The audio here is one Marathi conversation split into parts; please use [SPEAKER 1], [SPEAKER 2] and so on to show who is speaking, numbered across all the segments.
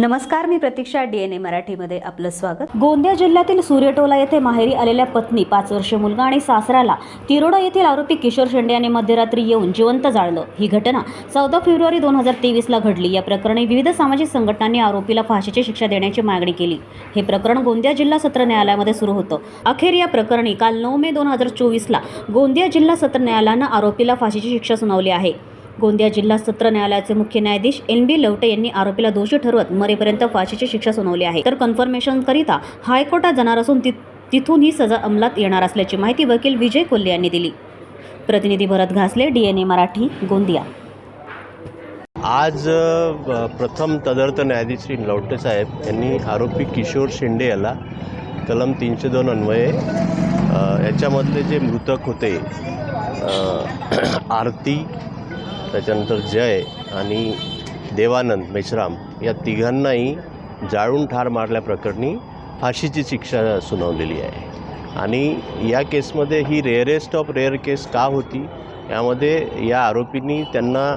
[SPEAKER 1] नमस्कार मी प्रतीक्षा डीएनए मराठीमध्ये आपलं स्वागत. गोंदिया जिल्ह्यातील सूर्यटोला येथे माहेरी आलेल्या पत्नी पाच वर्षीय मुलगा आणि सासऱ्याला तिरोडा येथील आरोपी किशोर शेंडे यांनी मध्यरात्री येऊन जिवंत जाळलं. ही घटना चौदा फेब्रुवारी दोन हजार तेवीसला घडली. या प्रकरणी विविध सामाजिक संघटनांनी आरोपीला फाशीची शिक्षा देण्याची मागणी केली. हे प्रकरण गोंदिया जिल्हा सत्र न्यायालयामध्ये सुरू होतं. अखेर या प्रकरणी काल नऊ मे दोन हजार चोवीसला गोंदिया जिल्हा सत्र न्यायालयानं आरोपीला फाशीची शिक्षा सुनावली आहे. गोंदिया जिल्हा सत्र न्यायालयाचे मुख्य न्यायाधीश एन बी लवटे यांनी आरोपीला दोषी ठरवत मरेपर्यंत फाशीची शिक्षा सुनावली आहे. तर कन्फर्मेशनकरिता हायकोर्टात जाणार असून ति तिथून ही सजा अंमलात येणार असल्याची माहिती वकील विजय कोल्हे यांनी दिली. प्रतिनिधी भरत घासले डीएनए मराठी गोंदिया.
[SPEAKER 2] आज प्रथम तदर्थ न्यायाधीश श्री लवटे साहेब यांनी आरोपी किशोर शिंदे याला कलम तीनशे दोन अन्वये याच्यामधले जे मृतक होते आरती त्याच्यानंतर जय आणि देवानंद मेश्राम या तिघांनाही जाळून ठार मारल्याप्रकरणी फाशीची शिक्षा सुनावलेली आहे. आणि या केसमध्ये ही रेअरेस्ट ऑफ रेअर केस का होती? यामध्ये या आरोपींनी त्यांना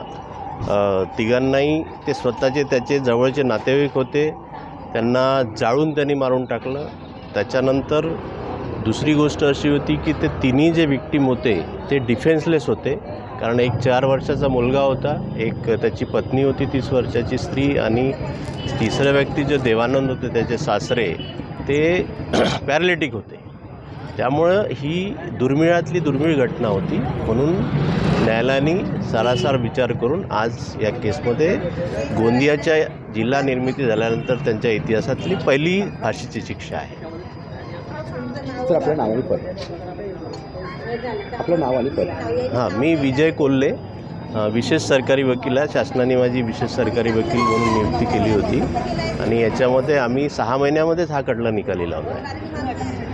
[SPEAKER 2] तिघांनाही ते स्वतःचे त्याचे जवळचे नातेवाईक होते. त्यांना जाळून त्यांनी मारून टाकलं. त्याच्यानंतर दुसरी गोष्ट अशी होती की ते तिन्ही जे विक्टीम होते ते डिफेन्सलेस होते. कारण एक चार वर्षाचा मुलगा होता. एक त्याची पत्नी होती तीस वर्षाची स्त्री आणि तिसऱ्या व्यक्ती जे देवानंद होते त्याचे सासरे ते पॅरालिटिक होते. त्यामुळं ही दुर्मिळातली दुर्मिळ घटना होती. म्हणून न्यायालयाने सारासार विचार करून आज या केसमध्ये गोंदियाच्या जिल्हा निर्मिती झाल्यानंतर त्यांच्या इतिहासातली पहिली फाशीची शिक्षा आहे.
[SPEAKER 3] सर आपलं नाव आणि पद. आपलं नाव आणि पद.
[SPEAKER 2] हां मी विजय कोल्हे विशेष सरकारी वकील आहे. शासनाने माझी विशेष सरकारी वकील म्हणून नियुक्ती केली होती. आणि याच्यामध्ये आम्ही सहा महिन्यामध्येच हा खटला निकाली लावला आहे.